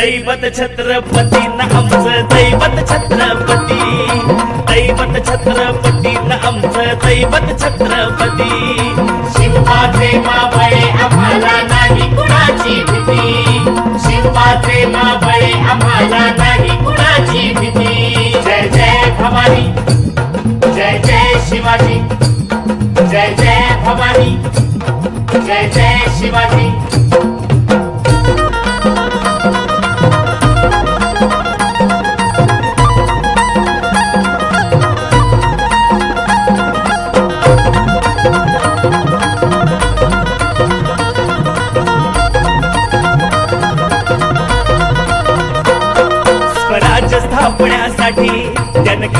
छत्रपती ना आमचं दैवत छत्रपती. दैवत छत्रपती ना आमचं दैवत छत्रपती. शिवबाचे माबळे आम्हाला नाही कुणाची भीती. शिवबाचे माबळे आम्हाला नाही कुणाची भीती. जय जय भवानी जय जय शिवाजी जय जय भवानी जय जय शिवाजी.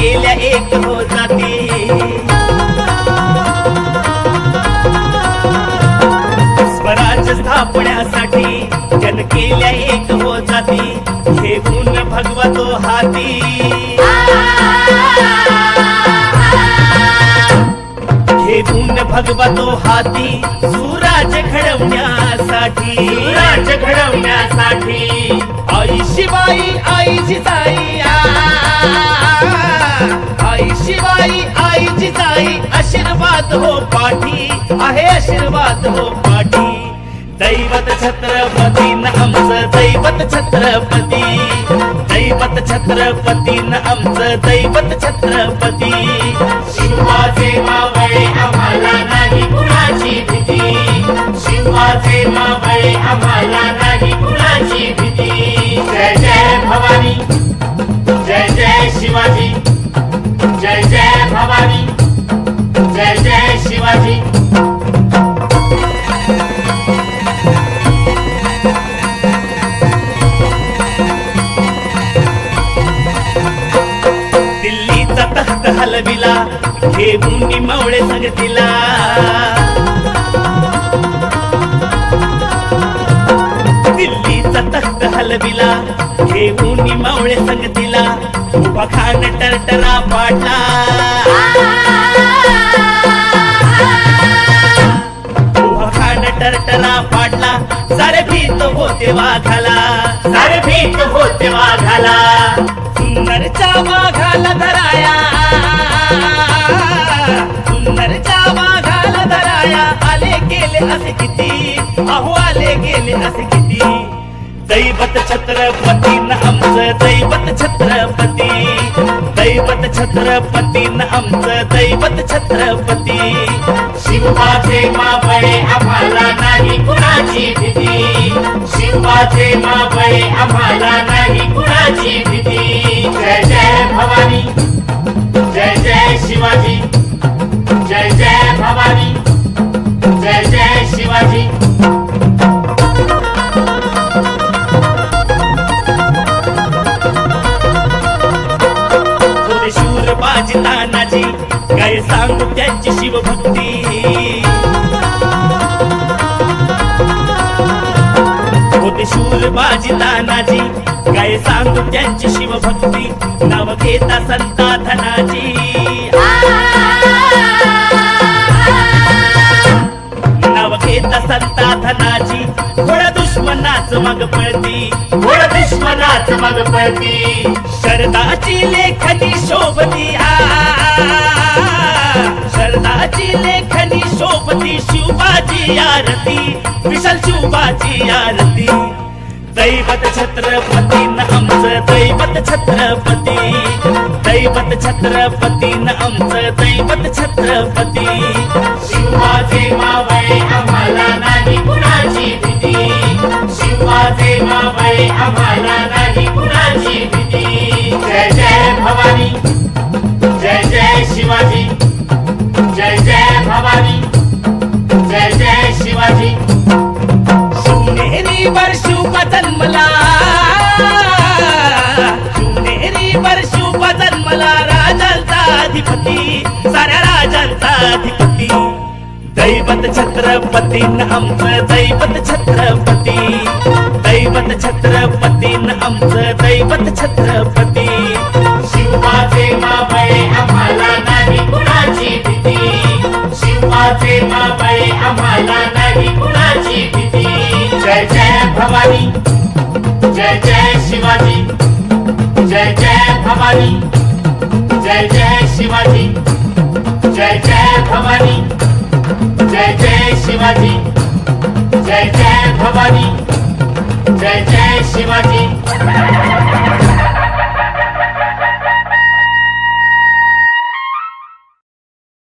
केल्या एक हो जाती स्वराज्य स्थापण्यासाठी जन केल्या एक हो जाती घेऊन भगवतो हाती. घेऊन भगवतो हाती सुराज घडवण्यासाठी. राज्य घडवण्यासाठी. आई शिवाई आई जिजाई पाठी आहे आशीर्वाद हो पाठी. दैवत छत्रपती न आमचं दैवत छत्रपती. दैवत छत्रपती न आमचं दैवत छत्रपती. शिवाचे मावळे आम्हाला हलविला हे घेऊन मावळे संगतीला. दिल्लीचा तख्त हलविला घेऊन मावळे संगतीला. उभा खान टरटरा पाडला. उभा खान टरटरा पाडला. सारे भीत होते वाघाला. सारे भीत होते वाघाला. सुंदरच्या वाघाला धराया. असे किती? अहो आले गेले असे किती? दैवत छत्रपती न आमचं दैवत छत्रपती. दैवत छत्रपती न आमचं दैवत छत्रपती. शिवाचे मावळे आम्हाला नाही कुणाची थोडे बाजी तानाजी काय सांगू त्यांची शिवभक्ती? होते शूर बाजी तानाजी काय सांगू त्यांची शिवभक्ती? नाव घेता संता धनाजी नाव घेता संता धनाजी थोड्या दुश्मनाच मग पळती. लक्ष्मणाच मनपती शरदाची लेखनी शोभती शरदाची लेखनी शोभती शिवबाची आरती. विशाल शिवबाची आरती. दैवत छत्रपती न आमचं दैवत छत्रपती. दैवत छत्रपती न आमचं दैवत छत्रपती. शिवाचे मावळे आम्हाला नाही कुणाची भीती. जय जय भवानी जय जय शिवाजी जय जय भवानी जय जय शिवाजी. शिवनेरी वर्षुपा जन्मला शिवनेरी वर्षुपा जन्मला राजांचा अधिपती साऱ्या राजांचा अधिपती. दैवत छत्रपती न आमचं दैवत छत्रपती. दैवत छत्रपती न आमचं दैवत छत्रपती. शिवाचे मावळे आम्हाला नाही कुणाची भीती. शिवाचे मावळे आम्हाला नाही कुणाची भीती. जय जय भवानी जय जय शिवाजी जय जय भवानी जय जय शिवाजी जय जय भवानी जय जय शिवाजी जय जय भवानी. जय जय शिवाजी.